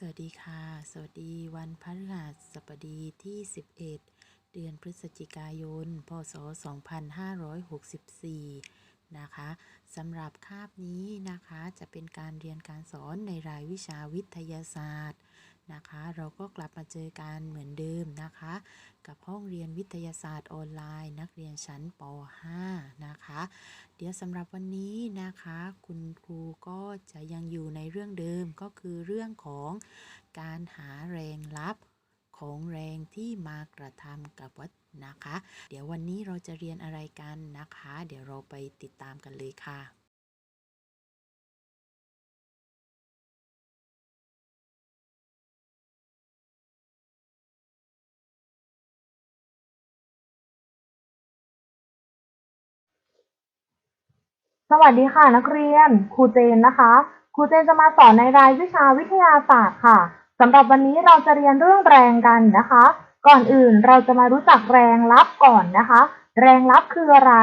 สวัสดีค่ะ สวัสดีวันพฤหัสบดีที่ 11 เดือนพฤศจิกายน พศ 2564 นะคะสำหรับคาบนี้นะคะจะเป็นการเรียนการสอนในรายวิชาวิทยาศาสตร์ นะคะ เราก็กลับมาเจอกันเหมือนเดิมนะคะ กับห้องเรียนวิทยาศาสตร์ออนไลน์ นักเรียนชั้นป .5 นะคะ เดี๋ยวสำหรับวันนี้นะคะ คุณครูก็จะยังอยู่ในเรื่องเดิมก็คือเรื่องของการหาแรงลับของแรงที่มากระทำกับวัตนะคะ เดี๋ยววันนี้เราจะเรียนอะไรกันนะคะ เดี๋ยวเราไปติดตามกันเลยค่ะ สวัสดีค่ะนักเรียน ครูเจนนะคะ ครูเจนจะมาสอนในรายวิชาวิทยาศาสตร์ค่ะสำหรับวันนี้เราจะเรียนเรื่องแรงกันนะคะ ก่อนอื่นเราจะมารู้จักแรงลับก่อนนะคะ แรงลับคืออะไร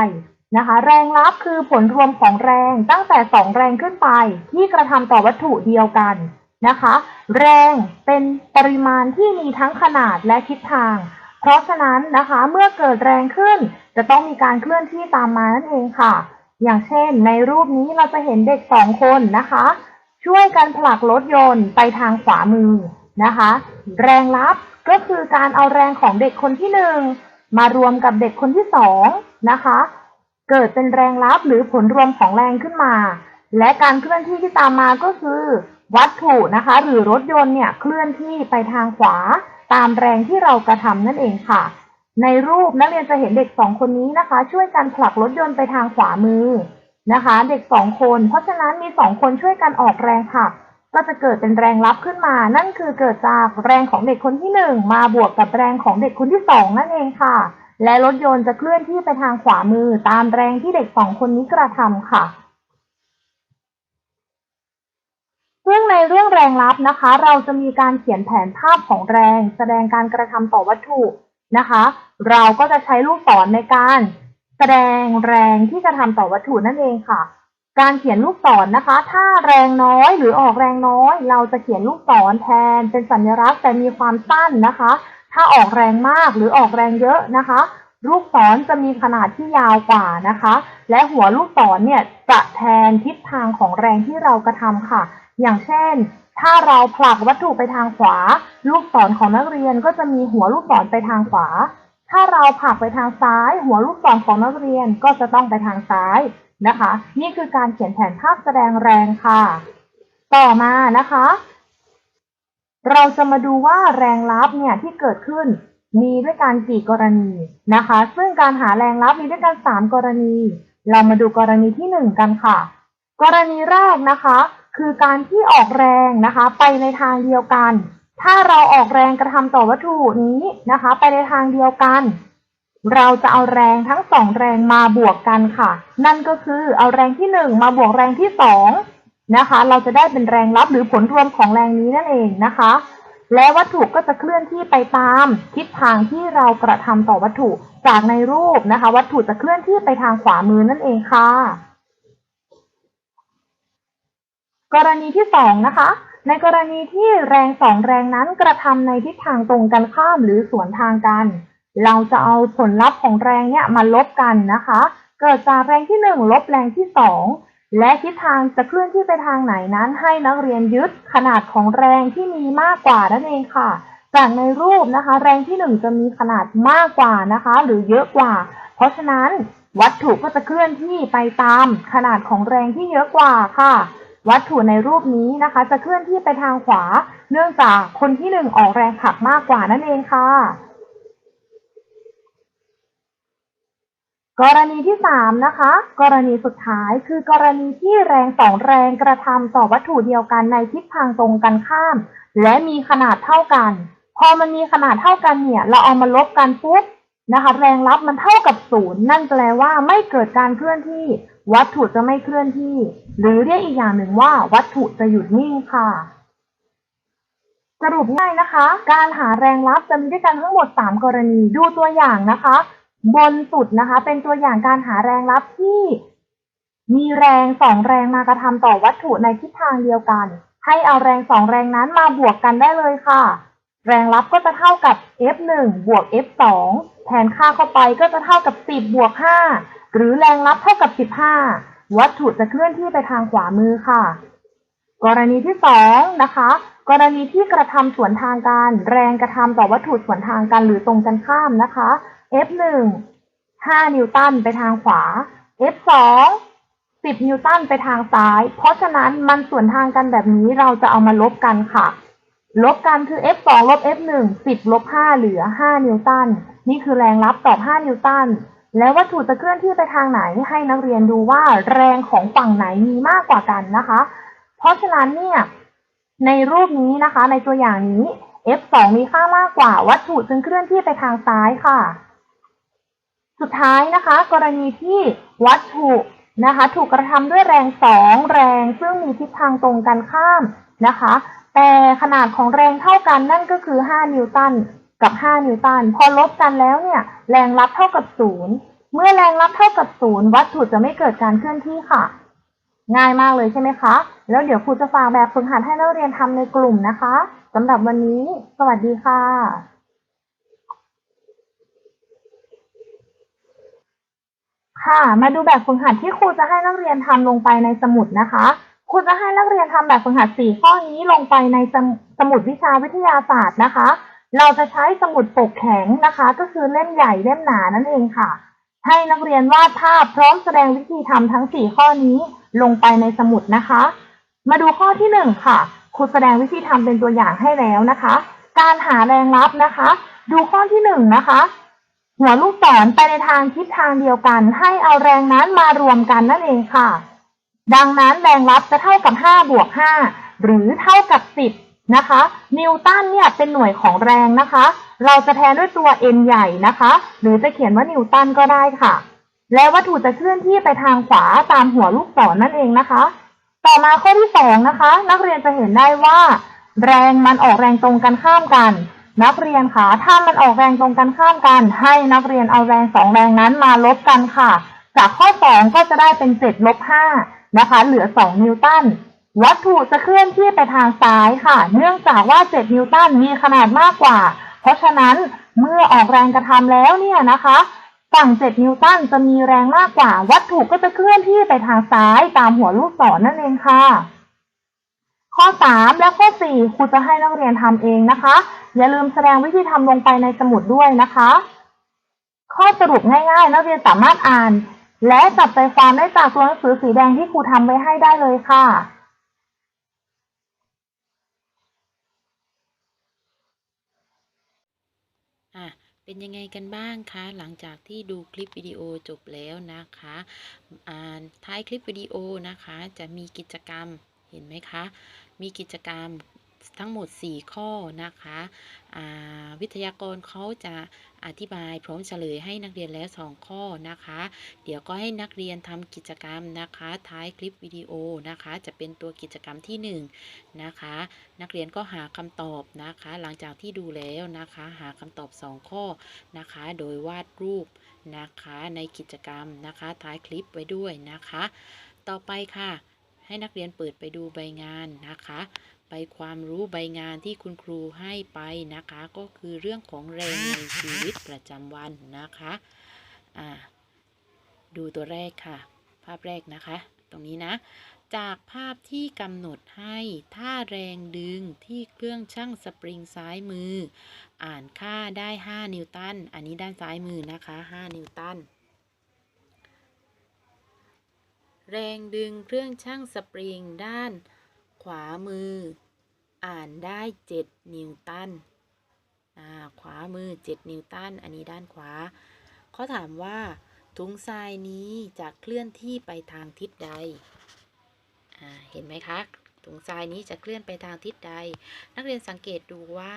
นะคะ แรงลับคือผลรวมของแรงตั้งแต่สองแรงขึ้นไป ที่กระทำต่อวัตถุเดียวกันนะคะ แรงเป็นปริมาณที่มีทั้งขนาดและทิศทาง เพราะฉะนั้นนะคะเมื่อเกิดแรงขึ้น จะต้องมีการเคลื่อนที่ตามมานั่นเองค่ะ อย่างเช่น ในรูปนี้เราจะเห็นเด็กสองคนนะคะ ช่วยกันผลักรถยนต์ไปทางขวามือนะคะ แรงลับก็คือการเอาแรงของเด็กคนที่หนึ่งมารวมกับเด็กคนที่สองนะคะ เกิดเป็นแรงลับหรือผลรวมของแรงขึ้นมา และการเคลื่อนที่ที่ตามมาก็คือ วัตถุนะคะ หรือรถยนต์เนี่ยเคลื่อนที่ไปทางขวาตามแรงที่เรากระทำนั่นเองค่ะ ในรูปนักเรียนจะเห็นเด็กสองคนนี้นะคะ ช่วยกันผลักรถยนต์ไปทางขวามือนะคะ เด็กสองคน เพราะฉะนั้นมีสองคนช่วยกันออกแรงผลักก็จะเกิดเป็นแรงรับขึ้นมา นั่นคือเกิดจากแรงของเด็กคนที่หนึ่งมาบวกกับแรงของเด็กคนที่สองนั่นเองค่ะ และรถยนต์จะเคลื่อนที่ไปทางขวามือตามแรงที่เด็กสองคนนี้กระทำค่ะซึ่องในเรื่องแรงลับนะคะ เราจะมีการเขียนแผนภาพของแรง แสดงการกระทำต่อวัตถุ นะคะ เราก็จะใช้ลูกศรในการแสดงแรงที่กระทำต่อวัตถุนั่นเองค่ะ การเขียนลูกศรนนะคะ ถ้าแรงน้อยหรือออกแรงน้อย เราจะเขียนลูกศรแทน เป็นสัญลักษณ์แต่มีความสั้นนะคะ ถ้าออกแรงมากหรือออกแรงเยอะนะคะ ลูกศรจะมีขนาดที่ยาวกว่านะคะ และหัวลูกศรเนี่ยจะแทนทิศทางของแรงที่เรากระทำค่ะ อย่างเช่น ถ้าเราผลักวัตถุไปทางขวา ลูกศรของนักเรียนก็จะมีหัวลูกศรไปทางขวา ถ้าเราผลักไปทางซ้าย หัวลูกศรของนักเรียนก็จะต้องไปทางซ้ายนะคะ นี่คือการเขียนแผนภาพแสดงแรงค่ะ ต่อมานะคะ เราจะมาดูว่าแรงลับเนี่ยที่เกิดขึ้นมีด้วยกันกี่กรณีนะคะ ซึ่งการหาแรงลับมีด้วยกันสามกรณี เรามาดูกรณีที่หนึ่งกันค่ะ กรณีแรกนะคะ คือการที่ออกแรงนะคะ ไปในทางเดียวกัน ถ้าเราออกแรงกระทำต่อวัตถุนี้นะคะ ไปในทางเดียวกัน เราจะเอาแรงทั้งสองแรงมาบวกกันค่ะ นั่นก็คือเอาแรงที่หนึ่งมาบวกแรงที่สองนะคะ เราจะได้เป็นแรงลับหรือผลรวมของแรงนี้นั่นเองนะคะ และวัตถุก็จะเคลื่อนที่ไปตามทิศทางที่เรากระทำต่อวัตถุ จากในรูปนะคะ วัตถุจะเคลื่อนที่ไปทางขวามือนั่นเองค่ะ กรณีที่สองนะคะ ในกรณีที่แรงสองแรงนั้นกระทำในทิศทางตรงกันข้ามหรือสวนทางกัน เราจะเอาผลลัพธ์ของแรงเนี่ยมาลบกันนะคะ เกิดจากแรงที่หนึ่งลบแรงที่สองและทิศทางจะเคลื่อนที่ไปทางไหนนั้น ให้นักเรียนยึดขนาดของแรงที่มีมากกว่านั่นเองค่ะ จากในรูปนะคะ แรงที่หนึ่งจะมีขนาดมากกว่านะคะ หรือเยอะกว่า เพราะฉะนั้นวัตถุก็จะเคลื่อนที่ไปตามขนาดของแรงที่เยอะกว่าค่ะ วัตถุในรูปนี้นะคะ จะเคลื่อนที่ไปทางขวา เนื่องจากคนที่หนึ่งออกแรงผลักมากกว่านั่นเองค่ะ กรณีที่สามนะคะ กรณีสุดท้ายคือกรณีที่แรงสองแรงกระทำต่อวัตถุเดียวกันในทิศทางตรงกันข้าม และมีขนาดเท่ากัน พอมันมีขนาดเท่ากันเนี่ย เราเอามาลบกันปุ๊บนะคะ แรงรับมันเท่ากับศูนย์นั่นแปลว่าไม่เกิดการเคลื่อนที่ วัตถุจะไม่เคลื่อนที่ หรือเรียกอีกอย่างหนึ่งว่าวัตถุจะหยุดนิ่งค่ะ สรุปง่ายนะคะ การหาแรงลับจะมีด้วยกันทั้งหมด 3 กรณีดูตัวอย่างนะคะ บนสุดนะคะ เป็นตัวอย่างการหาแรงลับที่ มีแรงสองแรงมากระทำต่อวัตถุในทิศทางเดียวกัน ให้เอาแรงสองแรงนั้นมาบวกกันได้เลยค่ะ แรงรับก็จะเท่ากับ F1 บวก F2 แทนค่าเข้าไปก็จะเท่ากับ 10บวก5 หรือแรงรับเท่ากับ 15 วัตถุจะเคลื่อนที่ไปทางขวามือค่ะ กรณีที่สองนะคะ กรณีที่กระทำสวนทางกัน แรงกระทำต่อวัตถุสวนทางกันหรือตรงกันข้ามนะคะ F1 5 นิวตันไปทางขวา F2 10 นิวตันไปทางซ้าย เพราะฉะนั้นมันสวนทางกันแบบนี้เราจะเอามาลบกันค่ะ ลบกันคือ F2 ลบ F1 10 ลบ 5 เหลือ 5 นิวตัน นี่คือแรงรับตอบ 5 นิวตัน แล้ววัตถุจะเคลื่อนที่ไปทางไหนให้นักเรียนดูว่าแรงของฝั่งไหนมีมากกว่ากันนะคะ เพราะฉะนั้นเนี่ยในรูปนี้นะคะ ในตัวอย่างนี้ F2 มีค่ามากกว่าวัตถุจึงเคลื่อนที่ไปทางซ้ายค่ะ สุดท้ายนะคะ กรณีที่วัตถุนะคะ ถูกกระทำด้วยแรงสองแรงซึ่งมีทิศทางตรงกันข้ามนะคะ แต่ขนาดของแรงเท่ากันนั่นก็คือ 5 นิวตัน กับ 5 นิวตัน พอลบกันแล้วเนี่ย แรงรับเท่ากับ 0 เมื่อแรงรับเท่ากับ 0 วัตถุจะไม่เกิดการเคลื่อนที่ค่ะ ง่ายมากเลยใช่ไหมคะ แล้วเดี๋ยวครูจะฝากแบบฝึกหัดให้นักเรียนทำในกลุ่มนะคะสำหรับวันนี้ สวัสดีค่ะค่ะ มาดูแบบฝึกหัดที่ครูจะให้นักเรียนทำลงไปในสมุดนะคะ ครูจะให้นักเรียนทำแบบฝึกหัด 4 ข้อนี้ลงไปในสมุดวิชาวิทยาศาสตร์นะคะ เราจะใช้สมุดปกแข็งนะคะ ก็คือเล่มใหญ่เล่มหนานั่นเองค่ะ ให้นักเรียนวาดภาพพร้อมแสดงวิธีทำทั้ง 4 ข้อนี้ลงไปในสมุดนะคะ มาดูข้อที่ 1 ค่ะครูแสดงวิธีทำเป็นตัวอย่างให้แล้วนะคะ การหาแรงรับนะคะ ดูข้อที่ 1 นะคะ หัวลูกศรไปในทางทิศทางเดียวกัน ให้เอาแรงนั้นมารวมกันนั่นเองค่ะ ดังนั้นแรงรับจะเท่ากับ5บวก5หรือเท่ากับ 10 นะคะ นิวตันเนี่ยเป็นหน่วยของแรงนะคะ เราจะแทนด้วยตัว n ใหญ่นะคะ หรือจะเขียนว่านิวตันก็ได้ค่ะ และวัตถุจะเคลื่อนที่ไปทางขวาตามหัวลูกศรนั่นเองนะคะ ต่อมาข้อที่สองนะคะ นักเรียนจะเห็นได้ว่า แรงมันออกแรงตรงกันข้ามกัน นักเรียนคะถ้ามันออกแรงตรงกันข้ามกัน ให้นักเรียนเอาแรงสองแรงนั้นมาลบกันค่ะ จากข้อสองก็จะได้เป็นเจ็ดลบห้านะคะ เหลือสองนิวตัน วัตถุจะเคลื่อนที่ไปทางซ้ายค่ะ เนื่องจากว่า 7 นิวตันมีขนาดมากกว่า เพราะฉะนั้นเมื่อออกแรงกระทำแล้วเนี่ยนะคะ ฝั่ง 7 นิวตันจะมีแรงมากกว่า วัตถุก็จะเคลื่อนที่ไปทางซ้ายตามหัวลูกศรนั่นเองค่ะ ข้อ 3 และข้อ 4 ครูจะให้นักเรียนทำเองนะคะ อย่าลืมแสดงวิธีทำลงไปในสมุดด้วยนะคะ ข้อสรุปง่ายๆ นักเรียนสามารถอ่าน และจับใจความได้จากตัวหนังสือสีแดงที่ครูทำไว้ให้ได้เลยค่ะ อะ เป็นยังไงกันบ้างคะ หลังจากที่ดูคลิปวิดีโอจบแล้วนะคะอ่าท้ายคลิปวิดีโอนะคะ จะมีกิจกรรมเห็นไหมคะ มีกิจกรรม ทั้งหมด 4 ข้อนะคะอ่าวิทยากรเขาจะอธิบายพร้อมเฉลยให้นักเรียนแล้ว 2 ข้อนะคะ เดี๋ยวก็ให้นักเรียนทำกิจกรรมนะคะ ท้ายคลิปวิดีโอนะคะ จะเป็นตัวกิจกรรมที่ 1 นะคะ นักเรียนก็หาคำตอบนะคะ หลังจากที่ดูแล้วนะคะ หาคำตอบ 2 ข้อนะคะ โดยวาดรูปนะคะในกิจกรรมนะคะ ท้ายคลิปไว้ด้วยนะคะ ต่อไปค่ะ ให้นักเรียนเปิดไปดูใบงานนะคะ ไปความรู้ใบงานที่คุณครูให้ไปนะคะ ก็คือเรื่องของแรงในชีวิตประจำวันนะคะอ่าดูตัวแรกค่ะ ภาพแรกนะคะ ตรงนี้นะ จากภาพที่กำหนดให้ถ้าแรงดึงที่เครื่องชั่งสปริงซ้ายมือ อ่านค่าได้ 5 นิวตัน อันนี้ด้านซ้ายมือนะคะ 5 นิวตันแรงดึงเครื่องชั่งสปริงด้าน ขวามือ อ่านได้ 7 นิวตันอ่าขวามือ 7 นิวตัน อันนี้ด้านขวา เขาถามว่า ถุงทรายนี้จะเคลื่อนที่ไปทางทิศใด อ่า เห็นไหมคะ ถุงทรายนี้จะเคลื่อนไปทางทิศใด นักเรียนสังเกตดูว่า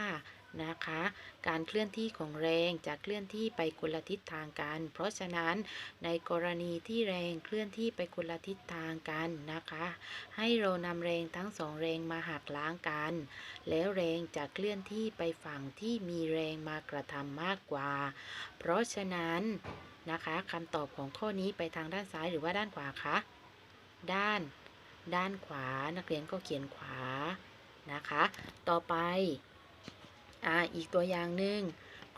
นะคะ การเคลื่อนที่ของแรงจะเคลื่อนที่ไปคนละทิศทางกัน เพราะฉะนั้นในกรณีที่แรงเคลื่อนที่ไปคนละทิศทางกันนะคะ ให้เรานำแรงทั้งสองแรงมาหักล้างกัน แล้วแรงจะเคลื่อนที่ไปฝั่งที่มีแรงมากระทำมากกว่า เพราะฉะนั้นนะคะคำตอบของข้อนี้ไปทางด้านซ้ายหรือว่าด้านขวาคะ ด้าน ด้านขวา นักเรียนก็เขียนขวา นะคะ ต่อไป อ่าอีกตัวอย่างหนึ่ง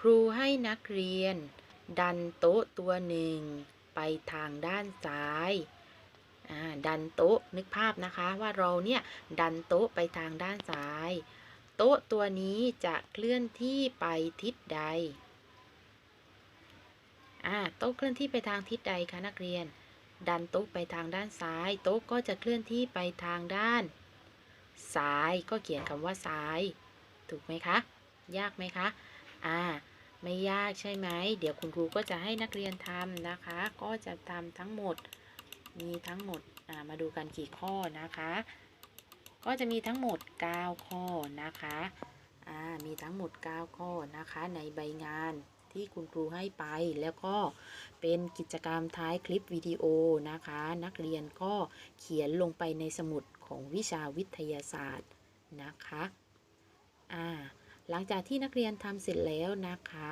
ครูให้นักเรียน ดันโต๊ะตัวหนึ่ง ไปทางด้านซ้ายดันโต๊ะนึกภาพนะคะว่าเราเนี่ยดันโต๊ะไปทางด้านซ้าย โต๊ะตัวนี้จะเคลื่อนที่ไปทิศใดอ่าโต๊ะเคลื่อนที่ไปทางทิศใดคะนักเรียน ดันโต๊ะไปทางด้านซ้าย โต๊ะก็จะเคลื่อนที่ไปทางด้าน ซ้ายก็เขียนคำว่าซ้าย ถูกไหมคะ ยากไหมคะ อ่า ไม่ยากใช่ไหม เดี๋ยวคุณครูก็จะให้นักเรียนทำนะคะ ก็จะทำทั้งหมด มีทั้งหมด อ่า มาดูกันกี่ข้อนะคะ ก็จะมีทั้งหมด 9 ข้อนะคะ อ่า มีทั้งหมด 9 ข้อนะคะ ในใบงานที่คุณครูให้ไปแล้วก็เป็นกิจกรรมท้ายคลิปวิดีโอนะคะ นักเรียนก็เขียนลงไปในสมุดของวิชาวิทยาศาสตร์นะคะ อ่า หลังจากที่นักเรียนทำเสร็จแล้วนะคะ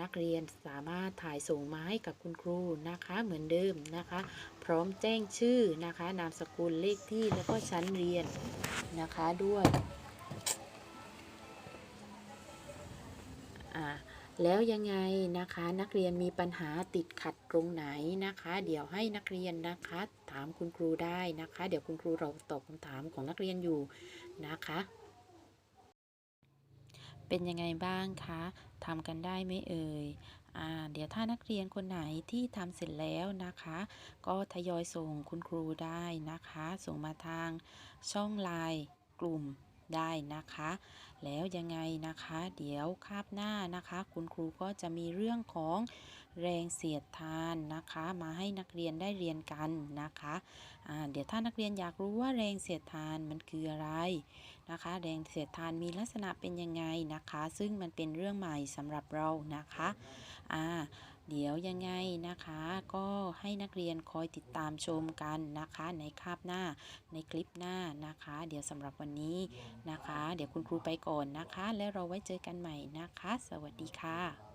นักเรียนสามารถถ่ายส่งมาให้กับคุณครูนะคะเหมือนเดิมนะคะ พร้อมแจ้งชื่อนะคะ นามสกุลเลขที่แล้วก็ชั้นเรียนนะคะด้วยอ่าแล้วยังไงนะคะนักเรียนมีปัญหาติดขัดตรงไหนนะคะ เดี๋ยวให้นักเรียนนะคะ ถามคุณครูได้นะคะ เดี๋ยวคุณครูเราตอบคำถามของนักเรียนอยู่นะคะ เป็นยังไงบ้างคะทำกันได้ไหมเอ่ยอ่าเดี๋ยวถ้านักเรียนคนไหนที่ทำเสร็จแล้วนะคะ ก็ทยอยส่งคุณครูได้นะคะ ส่งมาทางช่องไลน์กลุ่ม ได้นะคะ แล้วยังไงนะคะ เดี๋ยวคาบหน้านะคะ คุณครูก็จะมีเรื่องของแรงเสียดทานนะคะ มาให้นักเรียนได้เรียนกันนะคะอ่าเดี๋ยวถ้านักเรียนอยากรู้ว่าแรงเสียดทานมันคืออะไรนะคะ แรงเสียดทานมีลักษณะเป็นยังไงนะคะ ซึ่งมันเป็นเรื่องใหม่สำหรับเรานะคะอ่า เดี๋ยวยังไงนะคะ ก็ให้นักเรียนคอยติดตามชมกันนะคะ ในคาบหน้าในคลิปหน้านะคะ เดี๋ยวสำหรับวันนี้นะคะ เดี๋ยวคุณครูไปก่อนนะคะ แล้วเราไว้เจอกันใหม่นะคะ สวัสดีค่ะ